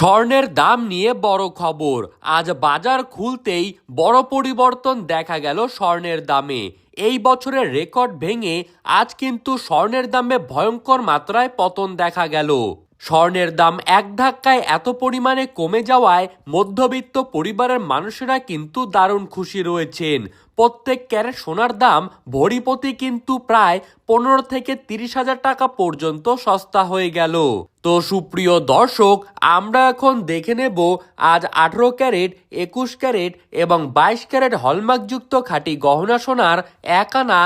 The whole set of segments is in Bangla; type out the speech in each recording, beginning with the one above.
স্বর্ণের দাম নিয়ে বড় খবর। আজ বাজার খুলতেই বড় পরিবর্তন দেখা গেল স্বর্ণের দামে। এই বছরের রেকর্ড ভেঙে আজ কিন্তু স্বর্ণের দামে ভয়ঙ্কর মাত্রায় পতন দেখা গেল। স্বর্ণের দাম এক ধাক্কায় এত পরিমাণে কমে যাওয়ায় মধ্যবিত্ত পরিবারের মানুষেরা কিন্তু দারুণ খুশি রয়েছেন। প্রত্যেক ক্যারেট সোনার দাম ভরিপতি কিন্তু প্রায় পনেরো থেকে তিরিশ হাজার টাকা পর্যন্ত সস্তা হয়ে গেল। তো সুপ্রিয় দর্শক, আমরা এখন দেখে নেব আজ আঠেরো ক্যারেট, একুশ ক্যারেট এবং বাইশ ক্যারেট হলমার্কযুক্ত খাঁটি গহনা সোনার এক আনা,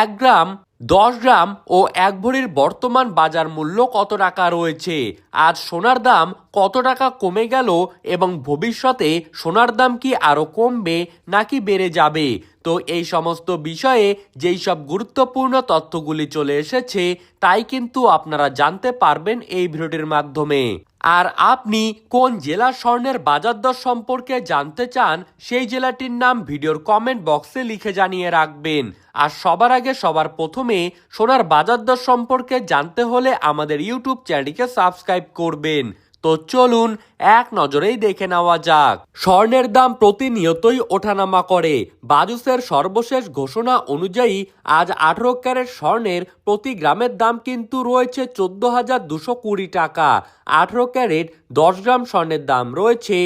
এক গ্রাম দশ গ্রাম ও এক ভরির বর্তমান বাজার মূল্য কত টাকা রয়েছে? আজ সোনার দাম কত টাকা কমে গেল এবং ভবিষ্যতে সোনার দাম কি আরও কমবে নাকি বেড়ে যাবে? তো এই সমস্ত বিষয়ে যেই সব গুরুত্বপূর্ণ তথ্যগুলি চলে এসেছে, তাই কিন্তু আপনারা জানতে পারবেন এই ভিডিওটির মাধ্যমে। আর আপনি কোন জেলা স্বর্ণের বাজার দর সম্পর্কে জানতে চান, সেই জেলাটির নাম ভিডিওর কমেন্ট বক্সে লিখে জানিয়ে রাখবেন। আর সবার আগে সবার প্রথমে সোনার বাজার দর সম্পর্কে জানতে হলে আমাদের ইউটিউব চ্যানেলটিকে সাবস্ক্রাইব করবেন। তো চলুন এক নজরেই দেখে নেওয়া যাক। স্বর্ণের দাম প্রতিনিয়তই ওঠানামা করে। বাজুসের সর্বশেষ ঘোষণা অনুযায়ী আজ আঠারো ক্যারেট স্বর্ণের প্রতি গ্রামের দাম কিন্তু রয়েছে চোদ্দ হাজার দুশো কুড়ি টাকা। আঠারো ক্যারেট দশ গ্রাম স্বর্ণের দাম রয়েছে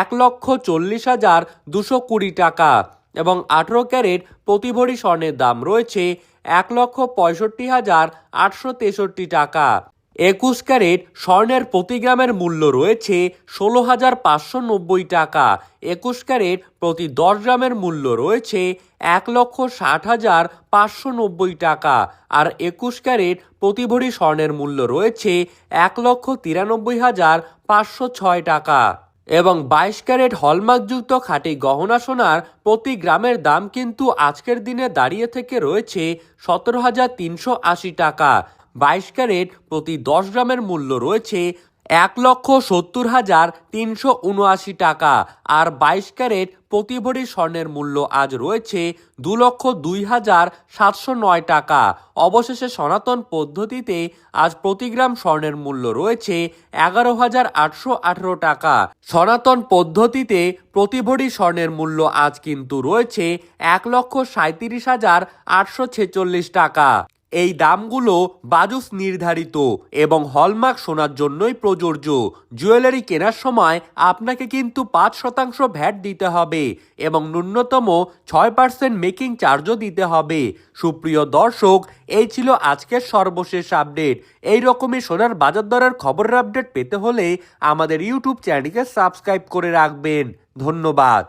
এক লক্ষ চল্লিশ হাজার দুশো কুড়ি টাকা এবং আঠেরো ক্যারেট প্রতি ভরি স্বর্ণের দাম রয়েছে এক লক্ষ পঁয়ষট্টি হাজার আটশো তেষট্টি টাকা। একুশ ক্যারেট স্বর্ণের প্রতি গ্রামের মূল্য রয়েছে ষোলো হাজার পাঁচশো নব্বই টাকা। একুশ ক্যারেট প্রতি দশ গ্রামের মূল্য রয়েছে এক লক্ষ ষাট হাজার পাঁচশো নব্বই টাকা। আর একুশ ক্যারেট প্রতি ভরি স্বর্ণের মূল্য রয়েছে এক লক্ষ তিরানব্বই হাজার পাঁচশো ছয় টাকা। এবং বাইশ ক্যারেট হলমার্কযুক্ত খাঁটি গহনা সোনার প্রতি গ্রামের দাম কিন্তু আজকের দিনে দাঁড়িয়ে থেকে রয়েছে সতেরো হাজার তিনশো আশি টাকা। বাইশ ক্যারেট প্রতি দশ গ্রামের মূল্য রয়েছে এক লক্ষ সত্তর হাজার তিনশো উনআশি টাকা। আর বাইশ ক্যারেট প্রতি ভরি স্বর্ণের মূল্য আজ রয়েছে দু লক্ষ দুই হাজার সাতশো নয় টাকা। অবশেষে সনাতন পদ্ধতিতে আজ প্রতি গ্রাম স্বর্ণের মূল্য রয়েছে এগারো হাজার আটশো আঠেরো টাকা। সনাতন পদ্ধতিতে প্রতি ভরি স্বর্ণের মূল্য আজ কিন্তু রয়েছে এক লক্ষ সাঁত্রিশ হাজার আটশো ছেচল্লিশ টাকা। এই দামগুলো বাজুস নির্ধারিত এবং হলমার্ক সোনার জন্যই প্রযোজ্য। জুয়েলারি কেনার সময় আপনাকে কিন্তু পাঁচ শতাংশ ভ্যাট দিতে হবে এবং ন্যূনতম ছয় পার্সেন্ট মেকিং চার্জও দিতে হবে। সুপ্রিয় দর্শক, এই ছিল আজকের সর্বশেষ আপডেট। এই রকমই সোনার বাজার দরের খবরের আপডেট পেতে হলে আমাদের ইউটিউব চ্যানেলকে সাবস্ক্রাইব করে রাখবেন। ধন্যবাদ।